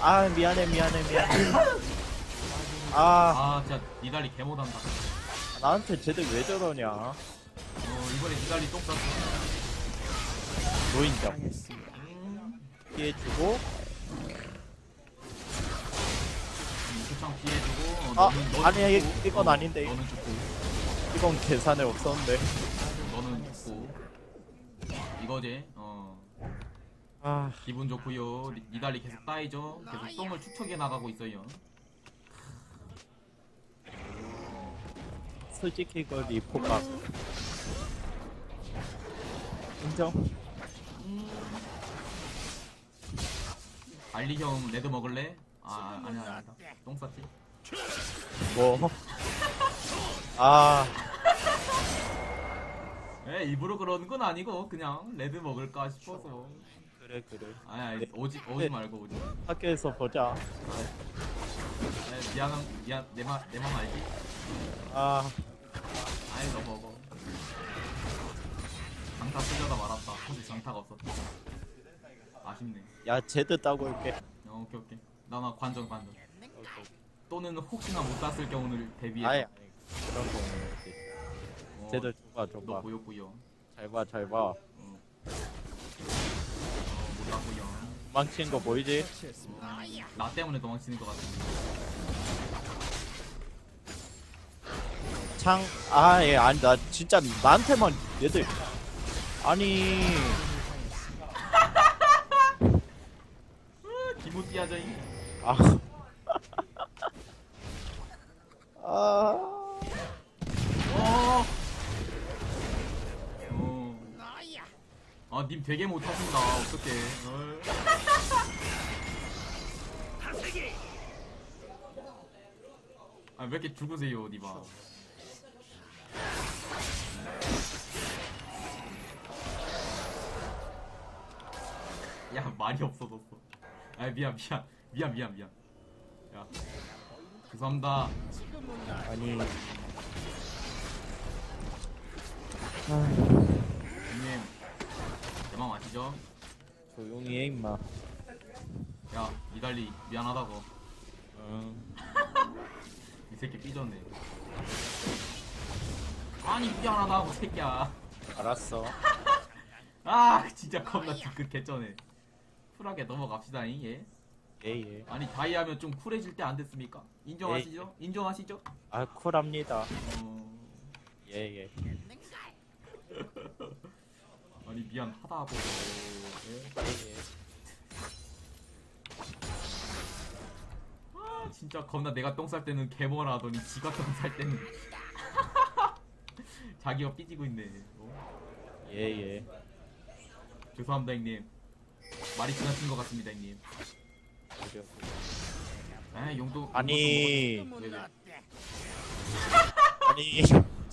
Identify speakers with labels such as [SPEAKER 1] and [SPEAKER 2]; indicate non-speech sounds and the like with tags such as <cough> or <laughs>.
[SPEAKER 1] 아 미안해 미안해 미안해. 아.
[SPEAKER 2] 아 진짜 니달리 개 못한다.
[SPEAKER 1] 나한테 쟤들 왜 저러냐?
[SPEAKER 2] 어 이번에 니달리 똥 쌌어.
[SPEAKER 1] 노인정.
[SPEAKER 2] 음,
[SPEAKER 1] 피해주고.
[SPEAKER 2] 유초창 피해주고
[SPEAKER 1] 아,
[SPEAKER 2] 어, 너는, 너는
[SPEAKER 1] 아니,
[SPEAKER 2] 죽고,
[SPEAKER 1] 이건
[SPEAKER 2] 어,
[SPEAKER 1] 아닌데.
[SPEAKER 2] 너는 죽고.
[SPEAKER 1] 이건 계산에 없었는데.
[SPEAKER 2] 너는 죽고. 이거지 어
[SPEAKER 1] 아.
[SPEAKER 2] 기분 좋고요. 니- 니달리 계속 따이죠? 계속 똥을 축척해 나가고 있어요.
[SPEAKER 1] 솔직히 이거 리포가 인정?
[SPEAKER 2] 알리 형 레드 먹을래? 아 아니야 아니다. 똥 쌌지.
[SPEAKER 1] 뭐? 아,
[SPEAKER 2] 에 일부러 그러는 건 아니고 그냥 레드 먹을까 싶어서
[SPEAKER 1] 그래 그래.
[SPEAKER 2] 아니 아니 오지 오지 말고 오지
[SPEAKER 1] 학교에서 보자.
[SPEAKER 2] 에, 미안한 미안 내맘내맘 알지?
[SPEAKER 1] 아.
[SPEAKER 2] 아이 너 먹어. 장타 쓰려다 말았다. 사실 장타가 없었다. 아쉽네.
[SPEAKER 1] 야 제드 따고 올게.
[SPEAKER 2] 어, 오케이 오케이. 나나 관전 관전. 또는 혹시나 못 땄을 경우를 대비해서
[SPEAKER 1] 아예 그런 거지.
[SPEAKER 2] 어,
[SPEAKER 1] 제드 줘봐
[SPEAKER 2] 너
[SPEAKER 1] 줘봐.
[SPEAKER 2] 보였구요
[SPEAKER 1] 잘봐 잘 봐
[SPEAKER 2] 어. 어, 못 땄구요
[SPEAKER 1] 도 망치는 거 보이지?
[SPEAKER 2] 어, 나 때문에 도망치는 것 같은데
[SPEAKER 1] 창, 아, 예, 아니, 나 진짜 나한테만 얘들. 아니, <laughs>
[SPEAKER 2] 기모띠하자잉
[SPEAKER 1] 아. <laughs> 아.
[SPEAKER 2] 아, 님 되게 못하신다. 어떡해. 어. 아, 왜 이렇게 죽으세요, 니바. 야, 말이 없어졌어. 아, 미안, 미안. 미안, 미안, 미안. 야. 죄송합니다.
[SPEAKER 1] 아니.
[SPEAKER 2] 형님, 대망 아시죠?
[SPEAKER 1] 조용히 해, 임마.
[SPEAKER 2] 야, 이달리 미안하다고.
[SPEAKER 1] 응. <laughs>
[SPEAKER 2] 이 새끼 삐졌네. 아니 미안하다고 새끼야.
[SPEAKER 1] 알았어. <laughs>
[SPEAKER 2] 아 진짜 겁나 뒤끝 개쩌네. 쿨하게 넘어갑시다잉 예.
[SPEAKER 1] 예, 예.
[SPEAKER 2] 아니 다이하면 좀 쿨해질 때 안 됐습니까? 인정하시죠? 인정하시죠?
[SPEAKER 1] 아, 쿨합니다.
[SPEAKER 2] 어...
[SPEAKER 1] 예, 예. <laughs>
[SPEAKER 2] 아니 미안하다고. 예?
[SPEAKER 1] 예, 예.
[SPEAKER 2] 아 진짜 겁나 내가 똥 쌀 때는 개멀 하더니 지가 똥 쌀 때는 <laughs> 자기가 삐지고 있네. 어?
[SPEAKER 1] 예, 예.
[SPEAKER 2] 죄송합니다 형님. 말이 지나친 것 같습니다 형님. 에 용도
[SPEAKER 1] 아니.
[SPEAKER 2] 네네.
[SPEAKER 1] 아니. <laughs> <laughs>